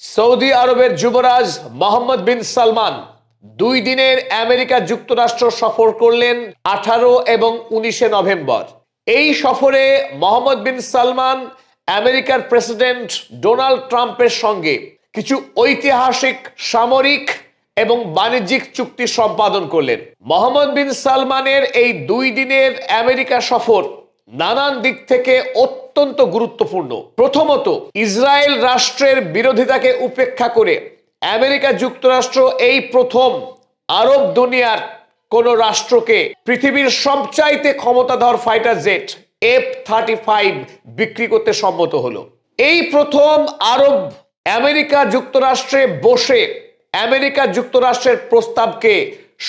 Saudi আরবের যুবরাজ মোহাম্মদ বিন সালমান দুই দিনের আমেরিকা যুক্তরাষ্ট্র সফর করলেন আঠারো এবং উনিশে নভেম্বর। এই সফরে মোহাম্মদ বিন সালমান আমেরিকার প্রেসিডেন্ট ডোনাল্ড ট্রাম্পের সঙ্গে কিছু ঐতিহাসিক, সামরিক এবং বাণিজ্যিক চুক্তি সম্পাদন করলেন। মোহাম্মদ বিন সালমানের এই দুই দিনের আমেরিকা সফর নানান দিক থেকে অত্যন্ত গুরুত্বপূর্ণ। প্রথমত, ইসরায়েল রাষ্ট্রের বিরোধিতাকে উপেক্ষা করে আমেরিকা যুক্তরাষ্ট্র এই প্রথম আরব দুনিয়ার কোন রাষ্ট্রকে পৃথিবীর সবচাইতে ক্ষমতাধর fighter jet, F thirty five, বিক্রি করতে সম্মত হলো। এই প্রথম আরব আমেরিকা যুক্তরাষ্ট্রে বসে আমেরিকা যুক্তরাষ্ট্রের প্রস্তাবকে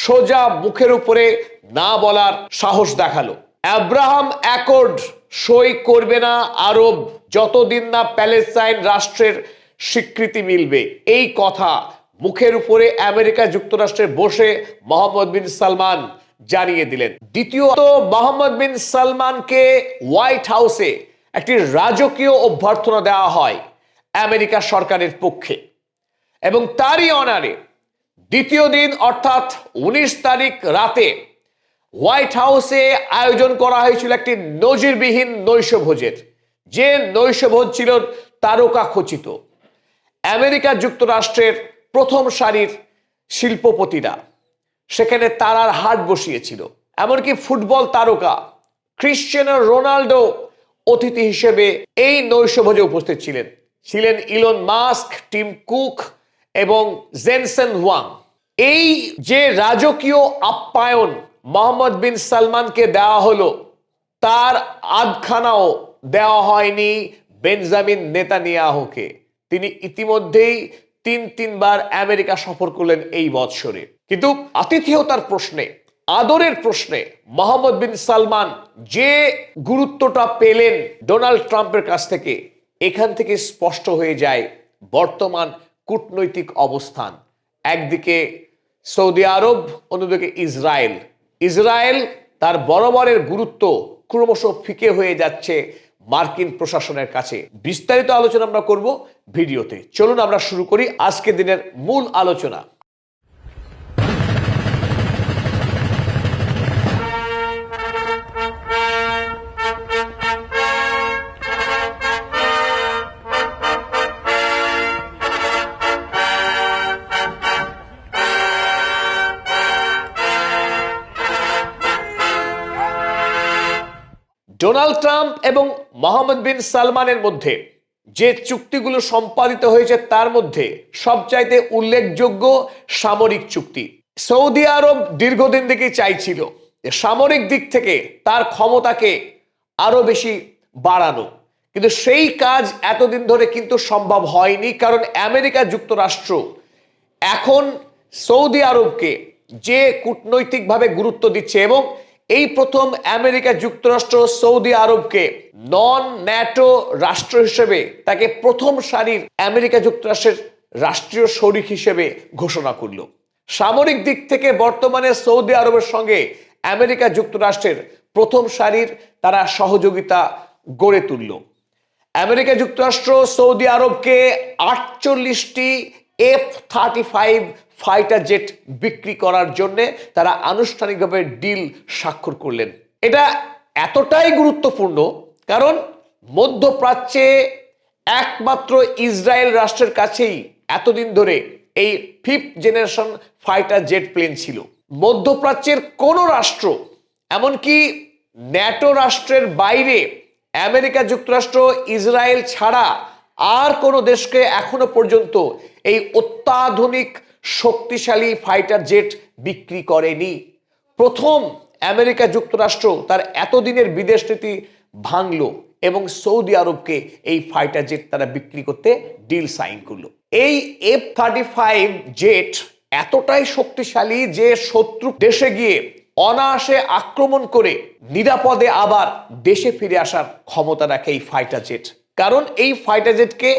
সোজা মুখের উপরে না বলার সাহস দেখাল। আব্রাহাম অ্যাকর্ড সই করবে না, আরব যতদিন না প্যালেস্টাইন রাষ্ট্রের স্বীকৃতি মিলবে। এই কথা মুখের উপরে আমেরিকা যুক্তরাষ্ট্রে বসে মোহাম্মদ বিন সালমান জানিয়ে দিলেন। দ্বিতীয়ত, মোহাম্মদ বিন সালমানকে হোয়াইট হাউসে একটি রাজকীয় অভ্যর্থনা দেওয়া হয় আমেরিকা সরকারের পক্ষে। এবং তারই অনারে দ্বিতীয় দিন, অর্থাৎ উনিশ তারিখ রাতে হোয়াইট হাউসে আয়োজন করা হয়েছিল একটি নজিরবিহীন নৈশভোজের। যে নৈশভোজ ছিল তারকা খচিত। আমেরিকা যুক্তরাষ্ট্রের প্রথম সারির শিল্পপতিরা। সেখানে তারার হাট বসিয়েছিল। এমনকি ফুটবল তারকা ক্রিশ্চিয়ানো রোনাল্ডো অতিথি হিসেবে এই নৈশভোজে উপস্থিত ছিলেন। ছিলেন ইলন মাস্ক, টিম কুক এবং জেনসেন ওয়াং এই যে রাজকীয় আপ্যায়ন মোহাম্মদ বিন সালমানকে দেওয়া হলো। তার আধখানাও দেওয়া হয়নি বেঞ্জামিন নেতানিয়াহুকে। তিনি ইতিমধ্যেই তিন তিনবার আমেরিকা সফর করলেন এই বৎসরে। কিন্তু আতিথেয়তার প্রশ্নে, আদরের প্রশ্নে মোহাম্মদ বিন সালমান যে গুরুত্বটা পেলেন ডোনাল্ড ট্রাম্পের কাছ থেকে, এখান থেকে স্পষ্ট হয়ে যায় বর্তমান কূটনৈতিক অবস্থান। একদিকে সৌদি আরব, অন্যদিকে ইসরায়েল। ইসরায়েল তার বরাবরের গুরুত্ব ক্রমশ ফিকে হয়ে যাচ্ছে মার্কিন প্রশাসনের কাছে। বিস্তারিত আলোচনা আমরা করব ভিডিওতে। চলুন আমরা শুরু করি আজকের দিনের মূল আলোচনা। ডোনাল্ড ট্রাম্প এবং মোহাম্মদ বিন সালমানের মধ্যে যে চুক্তিগুলো সম্পাদিত হয়েছে, তার মধ্যে সবচাইতে উল্লেখযোগ্য সামরিক চুক্তি। সৌদি আরব দীর্ঘদিন থেকেই চাইছিল সামরিক দিক থেকে তার ক্ষমতাকে আরও বেশি বাড়ানো। কিন্তু সেই কাজ এতদিন ধরে কিন্তু সম্ভব হয়নি, কারণ আমেরিকা যুক্তরাষ্ট্র এখন সৌদি আরবকে যে কূটনৈতিকভাবে গুরুত্ব দিচ্ছে এবং এই প্রথম আমেরিকা যুক্তরাষ্ট্র সৌদি আরবকে নন ন্যাটো রাষ্ট্র হিসেবে তাকে প্রথম সারির আমেরিকা যুক্তরাষ্ট্রের রাষ্ট্রীয় শরিক হিসেবে ঘোষণা করল। সামরিক দিক থেকে বর্তমানে সৌদি আরবের সঙ্গে আমেরিকা যুক্তরাষ্ট্রের প্রথম সারির তারা সহযোগিতা গড়ে তুলল। আমেরিকা যুক্তরাষ্ট্র সৌদি আরবকে আটচল্লিশটি F thirty five fighter jet বিক্রি করার জন্যে তারা আনুষ্ঠানিকভাবে ডিল স্বাক্ষর করলেন। এটা এতটাই গুরুত্বপূর্ণ, কারণ মধ্যপ্রাচ্যে একমাত্র ইসরায়েল রাষ্ট্রের কাছেই এতদিন ধরে এই fifth generation fighter jet plane ছিল। মধ্যপ্রাচ্যের কোনো রাষ্ট্র, এমনকি ন্যাটো রাষ্ট্রের বাইরে আমেরিকা যুক্তরাষ্ট্র, ইসরায়েল ছাড়া আর কোনো দেশকে এখনও পর্যন্ত এই অত্যাধুনিক শক্তিশালী ফাইটার জেট বিক্রি করেনি। প্রথম আমেরিকা যুক্তরাষ্ট্র তার এতদিনের বিদেশ নীতি ভাঙলো এবং সৌদি আরবকে এই ফাইটার জেট তারা বিক্রি করতে ডিল সাইন করল। এই এফ থার্টি ফাইভ জেট এতটাই শক্তিশালী যে শত্রু দেশে গিয়ে অনায়াসে আক্রমণ করে নিরাপদে আবার দেশে ফিরে আসার ক্ষমতা রাখে এই ফাইটার জেট কারণ এই ফাইটার জেটকে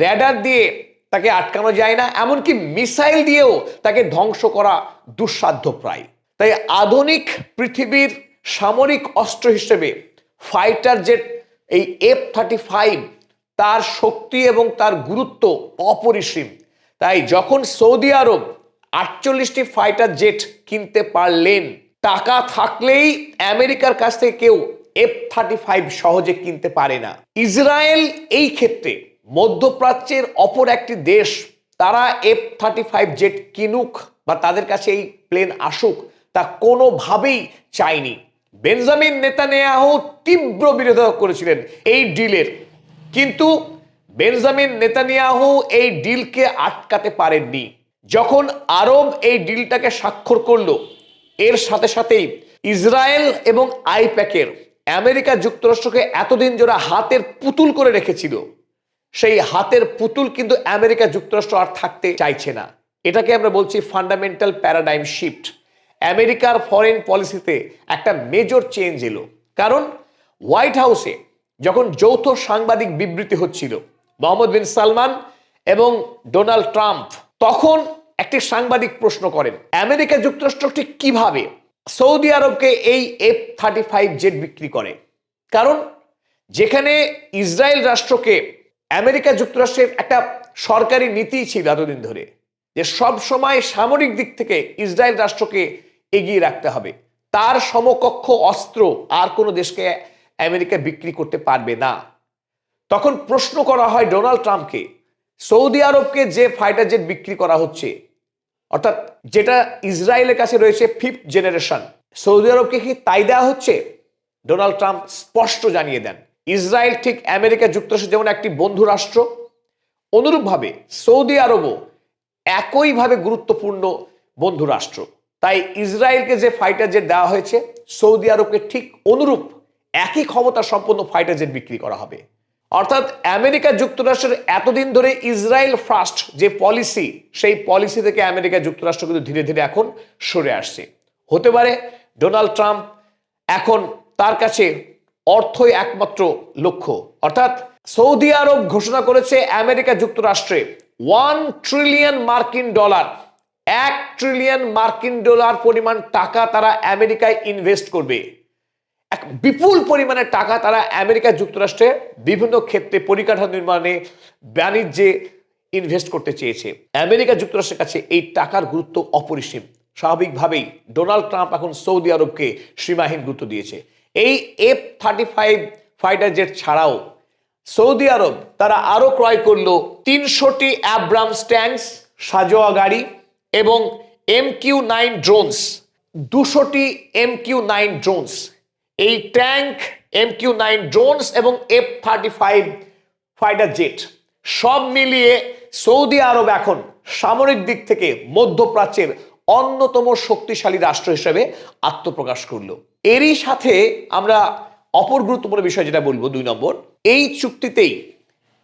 র্যাডার দিয়ে তাকে আটকানো যায় না, এমনকি মিসাইল দিয়েও তাকে ধ্বংস করা দুঃসাধ্য প্রায়। তাই আধুনিক পৃথিবীর সামরিক অস্ত্র হিসেবে ফাইটার জেট, এই এফ থার্টি ফাইভ তার শক্তি এবং তার গুরুত্ব অপরিসীম। তাই যখন সৌদি আরব আটচল্লিশটি ফাইটার জেট কিনতে পারলেন, টাকা থাকলেই আমেরিকার কাছ থেকে কেউ এফ থার্টি ফাইভ সহজে কিনতে পারে না। ইসরায়েল এই ক্ষেত্রে মধ্যপ্রাচ্যের অপর একটি দেশ, তারা এফ থার্টি ফাইভ জেট কিনুক বা তাদের কাছে এই প্লেন আসুক, তা কোনোভাবেই চায়নি। বেঞ্জামিন নেতানিয়াহু তীব্র বিরোধিতা করেছিলেন এই ডিলের। কিন্তু বেঞ্জামিন নেতানিয়াহু এই ডিলকে আটকাতে পারেননি। যখন আরব এই ডিলটাকে স্বাক্ষর করল, এর সাথে সাথেই ইসরায়েল এবং আইপ্যাকের আমেরিকা যুক্তরাষ্ট্রকে এতদিন যারা হাতের পুতুল করে রেখেছিল সেই হাতের পুতুল কিন্তু আমেরিকা যুক্তরাষ্ট্র আর থাকতে চাইছে না। এটাকে আমরা বলছি ফান্ডামেন্টাল প্যারাডাইম শিফট আমেরিকার ফরেন পলিসিতে একটা মেজর চেঞ্জ এলো। কারণ হোয়াইট হাউসে যখন যৌথ সাংবাদিক বিবৃতি হচ্ছিল, মোহাম্মদ বিন সালমান এবং ডোনাল্ড ট্রাম্প, তখন একটি সাংবাদিক প্রশ্ন করেন, আমেরিকা যুক্তরাষ্ট্র ঠিক কীভাবে সৌদি আরবকে এই এফ থার্টি ফাইভ জেট বিক্রি করে? কারণ যেখানে ইসরায়েল রাষ্ট্রকে আমেরিকা যুক্তরাষ্ট্রের একটা সরকারি নীতি ছিল এতদিন ধরে যে সব সময় সামরিক দিক থেকে ইসরায়েল রাষ্ট্রকে এগিয়ে রাখতে হবে। তার সমকক্ষ অস্ত্র আর কোনো দেশকে আমেরিকা বিক্রি করতে পারবে না। তখন প্রশ্ন করা হয় ডোনাল্ড ট্রাম্পকে, সৌদি আরবকে যে ফাইটার জেট বিক্রি করা হচ্ছে, অর্থাৎ যেটা ইসরায়েলের কাছে রয়েছে ফিফথ জেনারেশন, সৌদি আরবকে কি তাই দেওয়া হচ্ছে? ডোনাল্ড ট্রাম্প স্পষ্ট জানিয়ে দেন। ইসরায়েল ঠিক আমেরিকা যুক্তরাষ্ট্র যেমন একটি বন্ধু রাষ্ট্র, অনুরূপভাবে সৌদি আরবও একইভাবে গুরুত্বপূর্ণ বন্ধু রাষ্ট্র। তাই ইসরায়েলকে যে ফাইটার জেট দেওয়া হয়েছে, সৌদি আরবকে ঠিক অনুরূপ একই ক্ষমতা সম্পন্ন ফাইটার জেট বিক্রি করা হবে। অর্থাৎ আমেরিকা যুক্তরাষ্ট্রের এতদিন ধরে ইসরায়েল ফার্স্ট যে পলিসি সেই পলিসি থেকে আমেরিকা যুক্তরাষ্ট্র কিন্তু ধীরে ধীরে এখন সরে আসছে। হতে পারে ডোনাল্ড ট্রাম্প এখন তার কাছে অর্থই একমাত্র লক্ষ্য। অর্থাৎ সৌদি আরব ঘোষণা করেছে আমেরিকা যুক্তরাষ্ট্রে ওয়ান ট্রিলিয়ন মার্কিন ডলার। এক ট্রিলিয়ন মার্কিন ডলার পরিমাণ টাকা তারা আমেরিকায় ইনভেস্ট করবে। এক বিপুল পরিমাণে টাকা তারা আমেরিকা যুক্তরাষ্ট্রে বিভিন্ন ক্ষেত্রে পরিকাঠামো নির্মাণে বাণিজ্যে ইনভেস্ট করতে চেয়েছে। আমেরিকা যুক্তরাষ্ট্রের কাছে এই টাকার গুরুত্ব অপরিসীম। স্বাভাবিকভাবেই ডোনাল্ড ট্রাম্প এখন সৌদি আরবকে সীমাহীন গুরুত্ব দিয়েছে। এই F thirty five fighter jet ছাড়াও সৌদি আরব তারা আরও ক্রয় করল তিনশোটি অ্যাব্রামস ট্যাঙ্কস সাজোয়া গাড়ি এবং এম কিউ নাইন ড্রোনস দুশোটি এম কিউ নাইন ড্রোনস এই tank M Q nine drones এবং F thirty five fighter jet সব মিলিয়ে সৌদি আরব এখন সামরিক দিক থেকে মধ্যপ্রাচ্যের অন্যতম শক্তিশালী রাষ্ট্র হিসেবে আত্মপ্রকাশ করল। এরই সাথে আমরা অপর গুরুত্বপূর্ণ বিষয় যেটা বলব দুই নম্বর, এই চুক্তিতেই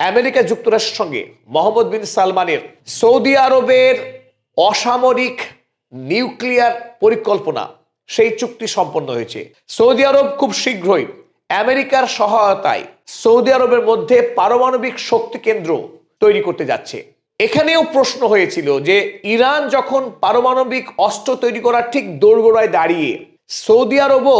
আমেরিকা যুক্তরাষ্ট্রের সঙ্গে মোহাম্মদ বিন সালমানের সৌদি আরবের অসামরিক নিউক্লিয়ার পরিকল্পনা, সেই চুক্তি সম্পন্ন হয়েছে। সৌদি আরব খুব শীঘ্রই আমেরিকার সহায়তায় সৌদি আরবের মধ্যে পারমাণবিক শক্তি কেন্দ্র তৈরি করতে যাচ্ছে। এখানেও প্রশ্ন হয়েছিল যে ইরান যখন পারমাণবিক অস্ত্র তৈরি করার ঠিক দোরগোড়ায় দাঁড়িয়ে সৌদি আরবও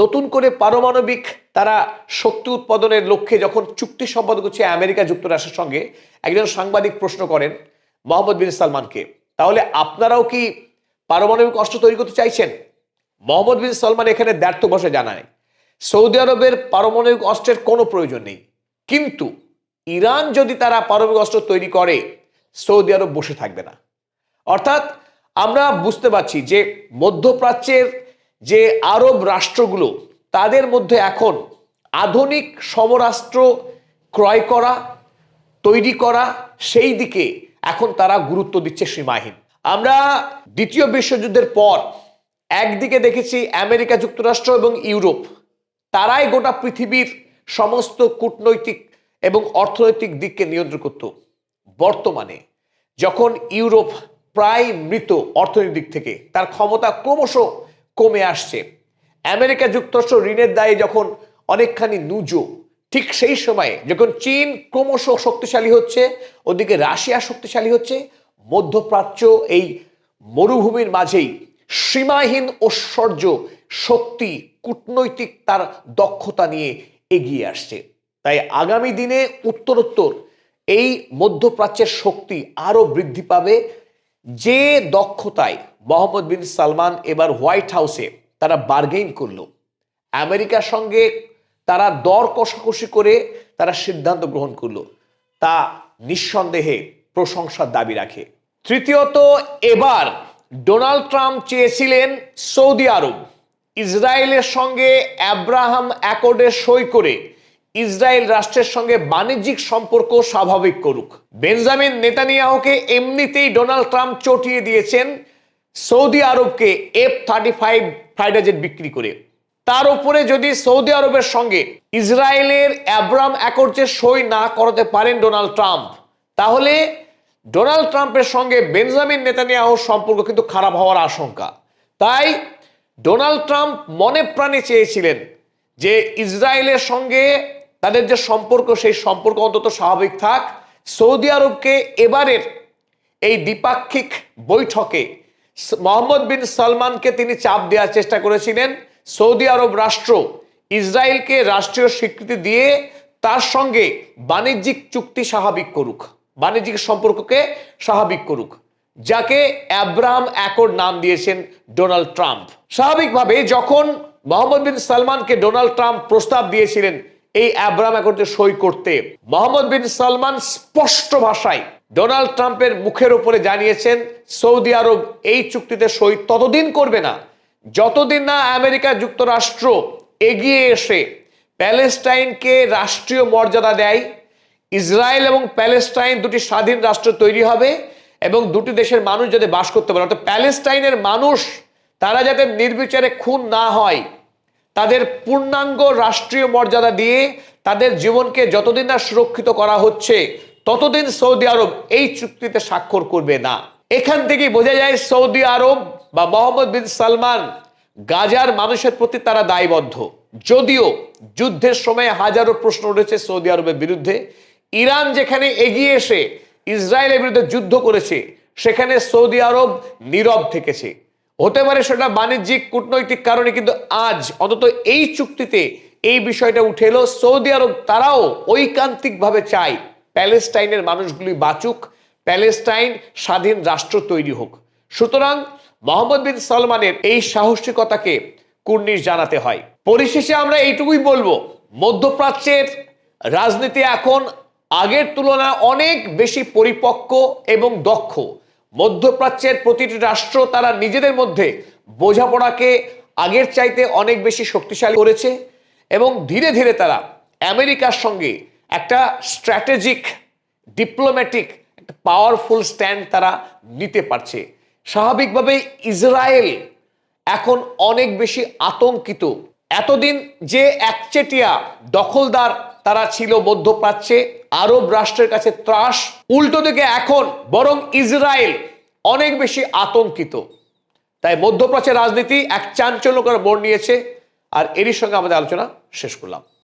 নতুন করে পারমাণবিক তারা শক্তি উৎপাদনের লক্ষ্যে যখন চুক্তি সম্পাদন করছে আমেরিকা যুক্তরাষ্ট্রের সঙ্গে, একজন সাংবাদিক প্রশ্ন করেন মোহাম্মদ বিন সালমানকে, তাহলে আপনারাও কি পারমাণবিক অস্ত্র তৈরি করতে চাইছেন? মোহাম্মদ বিন সালমান এখানে ব্যর্থ বসে জানায়, সৌদি আরবের পারমাণবিক অস্ত্রের কোনো প্রয়োজন নেই। কিন্তু ইরান যদি তারা পারমাণবিক অস্ত্র তৈরি করে সৌদি আরব বসে থাকবে না। অর্থাৎ আমরা বুঝতে পারছি যে মধ্যপ্রাচ্যের যে আরব রাষ্ট্রগুলো, তাদের মধ্যে এখন আধুনিক সমরাষ্ট্র ক্রয় করা, তৈরি করা, সেই দিকে এখন তারা গুরুত্ব দিচ্ছে সীমাহীন আমরা দ্বিতীয় বিশ্বযুদ্ধের পর একদিকে দেখেছি আমেরিকা যুক্তরাষ্ট্র এবং ইউরোপ। তারাই গোটা পৃথিবীর সমস্ত কূটনৈতিক এবং অর্থনৈতিক দিককে নিয়ন্ত্রণ করত। বর্তমানে, যখন ইউরোপ প্রায় মৃত অর্থনৈতিক দিক থেকে, তার ক্ষমতা ক্রমশ কমে আসছে। আমেরিকা যুক্তরাষ্ট্র ঋণের দায়ে যখন অনেকখানি নুজো, ঠিক সেই সময়ে যখন চীন ক্রমশ শক্তিশালী হচ্ছে, ওদিকে রাশিয়া শক্তিশালী হচ্ছে, মধ্যপ্রাচ্য এই মরুভূমির মাঝেই সীমাহীন ঐশ্বর্য শক্তি, কূটনৈতিক তার দক্ষতা নিয়ে এগিয়ে আসছে। তাই আগামী দিনে উত্তরোত্তর এই মধ্যপ্রাচ্যের শক্তি আরও বৃদ্ধি পাবে। যে দক্ষতায় মোহাম্মদ বিন সালমান এবার হোয়াইট হাউসে তারা বার্গেইন করল। আমেরিকার সঙ্গে তারা দর কষাকষি করে তারা সিদ্ধান্ত গ্রহণ করল। তা নিঃসন্দেহে প্রশংসার দাবি রাখে। তৃতীয়ত, এবার ডোনাল্ড ট্রাম্প চেয়েছিলেন সৌদি আরব। ইসরায়েলের সঙ্গে অ্যাব্রাহাম অ্যাকর্ডে সই করে ইসরায়েল রাষ্ট্রের সঙ্গে বাণিজ্যিক সম্পর্ক স্বাভাবিক করুক। বেঞ্জামিন নেতানিয়াহুকে এমনিতেই ডোনাল্ড ট্রাম্প চটিয়ে দিয়েছেন Saudi আরবকে F thirty five fighter jet বিক্রি করে। তার উপরে যদি সৌদি আরবের সঙ্গে ইসরায়েলের অ্যাব্রাম অ্যাকর্ডে সই না করাতে পারেন ডোনাল্ড ট্রাম্প, তাহলে ডোনাল্ড ট্রাম্পের সঙ্গে বেঞ্জামিন নেতানিয়াহুর সম্পর্ক কিন্তু খারাপ হওয়ার আশঙ্কা। তাই ডোনাল্ড ট্রাম্প মনে প্রাণে চেয়েছিলেন যে ইসরায়েলের সঙ্গে তাদের যে সম্পর্ক, সেই সম্পর্ক অন্তত স্বাভাবিক থাক। সৌদি আরবকে এবারের এই দ্বিপাক্ষিক বৈঠকে মোহাম্মদ বিন সালমানকে তিনি চাপ দেওয়ার চেষ্টা করেছিলেন। সৌদি আরব রাষ্ট্র ইসরায়েলকে রাষ্ট্রীয় স্বীকৃতি দিয়ে তার সঙ্গে বাণিজ্যিক চুক্তি স্বাভাবিক করুক, বাণিজ্যিক সম্পর্ককে স্বাভাবিক করুক, যাকে অ্যাব্রাহাম অ্যাকর্ড নাম দিয়েছেন ডোনাল্ড ট্রাম্প। স্বাভাবিকভাবে যখন মোহাম্মদ বিন সালমানকে ডোনাল্ড ট্রাম্প প্রস্তাব দিয়েছিলেন এই অ্যাব্রাহাম অ্যাকর্ডে সই করতে। মোহাম্মদ বিন সালমান স্পষ্ট ভাষায় ডোনাল্ড ট্রাম্পের মুখের উপরে জানিয়েছেন, সৌদি আরব এই চুক্তিতে সই ততদিন করবে না। যতদিন না আমেরিকা যুক্তরাষ্ট্র এগিয়ে এসে প্যালেস্টাইনকে রাষ্ট্রীয় মর্যাদা দেয়, ইসরায়েল এবং প্যালেস্টাইন দুটি স্বাধীন রাষ্ট্র তৈরি হবে এবং দুটি দেশের মানুষ যাতে বাস করতে পারে, অর্থাৎ প্যালেস্টাইনের মানুষ, তারা যাতে নির্বিচারে খুন না হয় তাদের পূর্ণাঙ্গ রাষ্ট্রীয় মর্যাদা দিয়ে তাদের জীবনকে যতদিন না সুরক্ষিত করা হচ্ছে, ততদিন সৌদি আরব এই চুক্তিতে স্বাক্ষর করবে না। এখান থেকেই বোঝা যায় সৌদি আরব বা মোহাম্মদ বিন সালমান গাজার মানুষের প্রতি তারা দায়বদ্ধ। যদিও যুদ্ধের সময় হাজারো প্রশ্ন উঠেছে সৌদি আরবের বিরুদ্ধে। ইরান যেখানে এগিয়ে এসে ইসরায়েলের বিরুদ্ধে যুদ্ধ করেছে, সেখানে সৌদি আরব নীরব থেকেছে। হতে পারে সেটা বাণিজ্যিক, কূটনৈতিক কারণে, কিন্তু আজ অন্তত এই চুক্তিতে এই বিষয়টা উঠে এলো। সৌদি আরব তারাও ঐকান্তিকভাবে চায় প্যালেস্টাইনের মানুষগুলি বাঁচুক, প্যালেস্টাইন স্বাধীন রাষ্ট্র তৈরি হোক। সুতরাং মোহাম্মদ বিন সালমানের এই সাহসিকতাকে কুর্নিশ জানাতে হয়। পরিশেষে আমরা এইটুকুই বলব, মধ্যপ্রাচ্যের রাজনীতি এখন আগের তুলনায় অনেক বেশি পরিপক্ক এবং দক্ষ। মধ্যপ্রাচ্যের প্রতিটি রাষ্ট্র তারা নিজেদের মধ্যে বোঝাপড়াকে আগের চাইতে অনেক বেশি শক্তিশালী করেছে এবং ধীরে ধীরে তারা আমেরিকার সঙ্গে একটা স্ট্র্যাটেজিক, ডিপ্লোম্যাটিক, একটা পাওয়ারফুল স্ট্যান্ড তারা নিতে পারছে। স্বাভাবিকভাবে ইসরায়েল এখন অনেক বেশি আতঙ্কিত। এতদিন যে একচেটিয়া দখলদার তারা ছিল মধ্যপ্রাচ্যে, আরব রাষ্ট্রের কাছে ত্রাস, উল্টো দিকে এখন বরং ইসরায়েল অনেক বেশি আতঙ্কিত। তাই মধ্যপ্রাচ্যের রাজনীতি এক চাঞ্চল্যকর মোড় নিয়েছে। আর এরই সঙ্গে আমাদের আলোচনা শেষ করলাম।